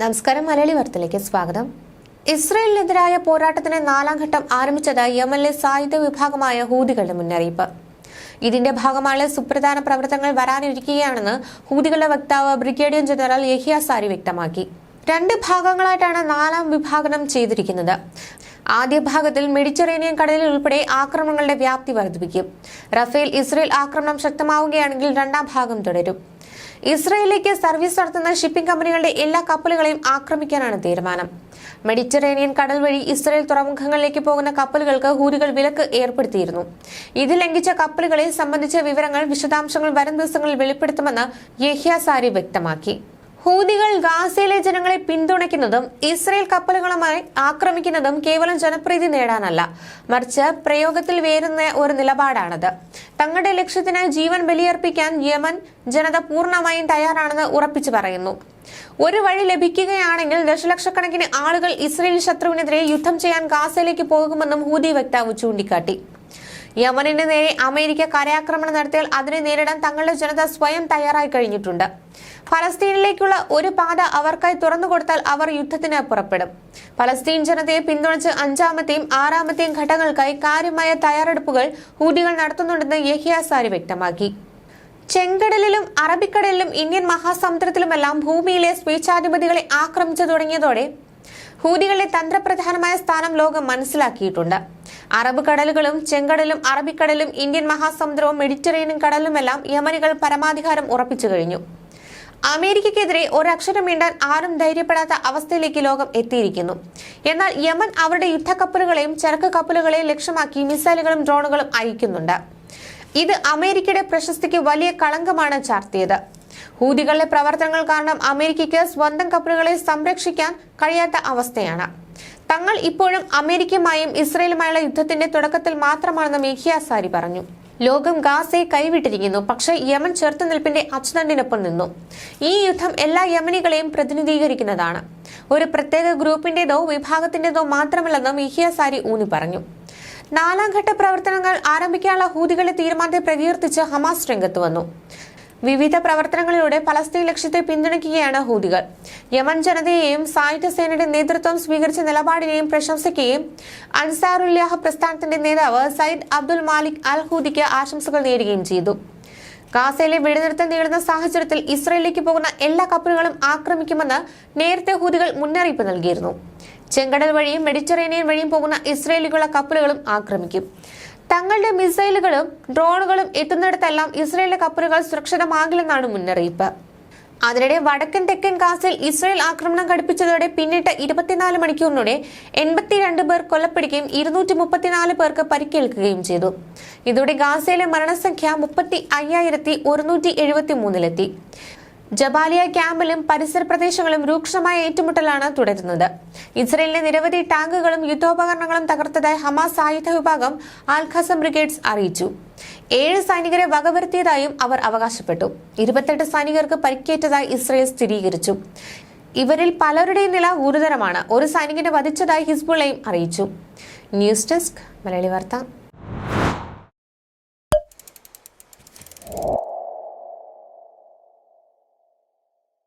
നമസ്കാരം മലയാളി വാർത്തയിലേക്ക് സ്വാഗതം. ഇസ്രയേലിനെതിരായ പോരാട്ടത്തിന് നാലാം ഘട്ടം ആരംഭിച്ചത് യമനിലെ സായുധ വിഭാഗമായ ഹൂതികളുടെ മുന്നറിയിപ്പ്. ഇതിന്റെ ഭാഗമായ സുപ്രധാന പ്രവർത്തനങ്ങൾ വരാനിരിക്കുകയാണെന്ന് ഹൂതികളുടെ വക്താവ് ബ്രിഗേഡിയർ ജനറൽ യഹിയ സാരി വ്യക്തമാക്കി. രണ്ട് ഭാഗങ്ങളായിട്ടാണ് നാലാം വിഭാഗനം ചെയ്തിരിക്കുന്നത്. ആദ്യ ഭാഗത്തിൽ മെഡിറ്ററേനിയൻ കടലിൽ ഉൾപ്പെടെ ആക്രമണങ്ങളുടെ വ്യാപ്തി വർദ്ധിപ്പിക്കും. റഫേൽ ഇസ്രയേൽ ആക്രമണം ശക്തമാവുകയാണെങ്കിൽ രണ്ടാം ഭാഗം തുടരും. ഇസ്രയേലിലേക്ക് സർവീസ് നടത്തുന്ന ഷിപ്പിംഗ് കമ്പനികളുടെ എല്ലാ കപ്പലുകളെയും ആക്രമിക്കാനാണ് തീരുമാനം. മെഡിറ്ററേനിയൻ കടൽ വഴി ഇസ്രയേൽ തുറമുഖങ്ങളിലേക്ക് പോകുന്ന കപ്പലുകൾക്ക് ഹൂരികൾ വിലക്ക് ഏർപ്പെടുത്തിയിരുന്നു. ഇത് ലംഘിച്ച കപ്പലുകളെ സംബന്ധിച്ച വിവരങ്ങൾ വിശദാംശങ്ങൾ വരും ദിവസങ്ങളിൽ വെളിപ്പെടുത്തുമെന്ന് യഹ്യ സാരി വ്യക്തമാക്കി. ഹൂതികൾ ഗാസയിലെ ജനങ്ങളെ പിന്തുണയ്ക്കുന്നതും ഇസ്രയേൽ കപ്പലുകളുമായി ആക്രമിക്കുന്നതും കേവലം ജനപ്രീതി നേടാനല്ല. മറിച്ച് പ്രയോഗത്തിൽ വേരുന്ന ഒരു നിലപാടാണത്. തങ്ങളുടെ ലക്ഷ്യത്തിനായി ജീവൻ ബലിയർപ്പിക്കാൻ യമൻ ജനത പൂർണമായും തയ്യാറാണെന്ന് ഉറപ്പിച്ചു പറയുന്നു. ഒരു വഴി ലഭിക്കുകയാണെങ്കിൽ ദശലക്ഷക്കണക്കിന് ആളുകൾ ഇസ്രയേൽ ശത്രുവിനെതിരെ യുദ്ധം ചെയ്യാൻ ഗാസയിലേക്ക് പോകുമെന്നും ഹൂതി വക്താവ് ചൂണ്ടിക്കാട്ടി. യമനിന് നേരെ അമേരിക്ക കരയാക്രമണം നടത്തിയാൽ അതിനെ നേരിടാൻ തങ്ങളുടെ ജനത സ്വയം തയ്യാറായി കഴിഞ്ഞിട്ടുണ്ട്. ഫലസ്തീനിലേക്കുള്ള ഒരു പാത അവർക്കായി തുറന്നു കൊടുത്താൽ അവർ യുദ്ധത്തിന് പുറപ്പെടും. ഫലസ്തീൻ ജനതയെ പിന്തുണച്ച് അഞ്ചാമത്തെയും ആറാമത്തെയും ഘട്ടങ്ങൾക്കായി കാര്യമായ തയ്യാറെടുപ്പുകൾ ഹൂഡികൾ നടത്തുന്നുണ്ടെന്ന് യഹിയ സാരി വ്യക്തമാക്കി. ചെങ്കടലിലും അറബിക്കടലിലും ഇന്ത്യൻ മഹാസമുദ്രത്തിലുമെല്ലാം ഭൂമിയിലെ സ്വേച്ഛാധിപതികളെ ആക്രമിച്ചു തുടങ്ങിയതോടെ ഹൂതികളുടെ തന്ത്രപ്രധാനമായ സ്ഥാനം ലോകം മനസ്സിലാക്കിയിട്ടുണ്ട്. അറബ് കടലുകളും ചെങ്കടലും അറബിക്കടലും ഇന്ത്യൻ മഹാസമുദ്രവും മെഡിറ്ററേനിയൻ കടലുമെല്ലാം യമനികൾ പരമാധികാരം ഉറപ്പിച്ചു കഴിഞ്ഞു. അമേരിക്കയ്ക്കെതിരെ ഒരക്ഷരം മിണ്ടാൻ ആരും ധൈര്യപ്പെടാത്ത അവസ്ഥയിലേക്ക് ലോകം എത്തിയിരിക്കുന്നു. എന്നാൽ യമൻ അവരുടെ യുദ്ധക്കപ്പലുകളെയും ചരക്ക് കപ്പലുകളെയും ലക്ഷ്യമാക്കി മിസൈലുകളും ഡ്രോണുകളും അയക്കുന്നുണ്ട്. ഇത് അമേരിക്കയുടെ പ്രശസ്തിക്ക് വലിയ കളങ്കമാണ് ചാർത്തിയത്. ഹൂതികളുടെ പ്രവർത്തനങ്ങൾ കാരണം അമേരിക്കയ്ക്ക് സ്വന്തം കപ്പലുകളെ സംരക്ഷിക്കാൻ കഴിയാത്ത അവസ്ഥയാണ്. തങ്ങൾ ഇപ്പോഴും അമേരിക്കയുമായും ഇസ്രയേലുമായുള്ള യുദ്ധത്തിന്റെ തുടക്കത്തിൽ മാത്രമാണെന്ന് മെഹിയ സാരി പറഞ്ഞു. ലോകം ഗാസയെ കൈവിട്ടിരിക്കുന്നു. പക്ഷേ യമൻ ചെറുത്തുനിൽപ്പിന്റെ അച്ഛനണ്ടിനൊപ്പം നിന്നു. ഈ യുദ്ധം എല്ലാ യമനികളെയും പ്രതിനിധീകരിക്കുന്നതാണ്. ഒരു പ്രത്യേക ഗ്രൂപ്പിന്റേതോ വിഭാഗത്തിന്റേതോ മാത്രമല്ലെന്ന് സാരി ഊന്നി പറഞ്ഞു. നാലാം ഘട്ട പ്രവർത്തനങ്ങൾ ആരംഭിക്കാനുള്ള ഹൂതികളുടെ തീരുമാനത്തെ പ്രകീർത്തിച്ച് ഹമാസ് രംഗത്ത് വന്നു. വിവിധ പ്രവർത്തനങ്ങളിലൂടെ പലസ്തീൻ ലക്ഷ്യത്തെ പിന്തുണയ്ക്കുകയാണ് ഹൂതികൾ. യമൻ ജനതയെയും സായുധ സേനയുടെ നേതൃത്വം സ്വീകരിച്ച നിലപാടിനെയും പ്രശംസിക്കുകയും അൻസാറുല്ലാഹ് പ്രസ്ഥാനത്തിന്റെ നേതാവ് സയ്യിദ് അബ്ദുൽ മാലിക് അൽ ഹൂദിക്ക് ആശംസകൾ നേടുകയും ചെയ്തു. ഗാസയിലെ വെടിനിർത്തൽ നീളുന്ന സാഹചര്യത്തിൽ ഇസ്രയേലിലേക്ക് പോകുന്ന എല്ലാ കപ്പലുകളും ആക്രമിക്കുമെന്ന് നേരത്തെ ഹൂതികൾ മുന്നറിയിപ്പ് നൽകിയിരുന്നു. ചെങ്കടൽ വഴിയും മെഡിറ്ററേനിയൻ വഴിയും പോകുന്ന ഇസ്രയേലിക്കുള്ള കപ്പലുകളും ആക്രമിക്കും. തങ്ങളുടെ മിസൈലുകളും ഡ്രോണുകളും എത്തുന്നിടത്തെല്ലാം ഇസ്രയേലിലെ കപ്പലുകൾ സുരക്ഷിതമാകില്ലെന്നാണ് മുന്നറിയിപ്പ്. അതിനിടെ വടക്കൻ തെക്കൻ ഗാസയിൽ ഇസ്രയേൽ ആക്രമണം ഘടിപ്പിച്ചതോടെ പിന്നിട്ട് ഇരുപത്തിനാല് മണിക്കൂറിനുള്ളിൽ എൺപത്തിരണ്ട് പേർ കൊല്ലപ്പെടുകയും ഇരുന്നൂറ്റി മുപ്പത്തിനാല് പേർക്ക് പരിക്കേൽക്കുകയും ചെയ്തു. ഇതോടെ ഗാസയിലെ മരണസംഖ്യ മുപ്പത്തി അയ്യായിരത്തി ഒരുന്നൂറ്റി എഴുപത്തി മൂന്നിലെത്തി ജബാലിയ ക്യാമ്പിലും പരിസര പ്രദേശങ്ങളും രൂക്ഷമായ ഏറ്റുമുട്ടലാണ് തുടരുന്നത്. ഇസ്രയേലിലെ നിരവധി ടാങ്കുകളും യുദ്ധോപകരണങ്ങളും തകർത്തതായി ഹമാസ് ആയുധ വിഭാഗം ആൽ ഖസം ബ്രിഗേഡ്സ് അറിയിച്ചു. ഏഴ് സൈനികരെ വകവരുത്തിയതായും അവർ അവകാശപ്പെട്ടു. ഇരുപത്തെട്ട് സൈനികർക്ക് പരിക്കേറ്റതായി ഇസ്രയേൽ സ്ഥിരീകരിച്ചു. ഇവരിൽ പലരുടെയും നില ഗുരുതരമാണ്. ഒരു സൈനികനെ വധിച്ചതായി ഹിസ്ബുള്ളയും അറിയിച്ചു. ന്യൂസ് ഡെസ്ക് മലയാളി വാർത്ത.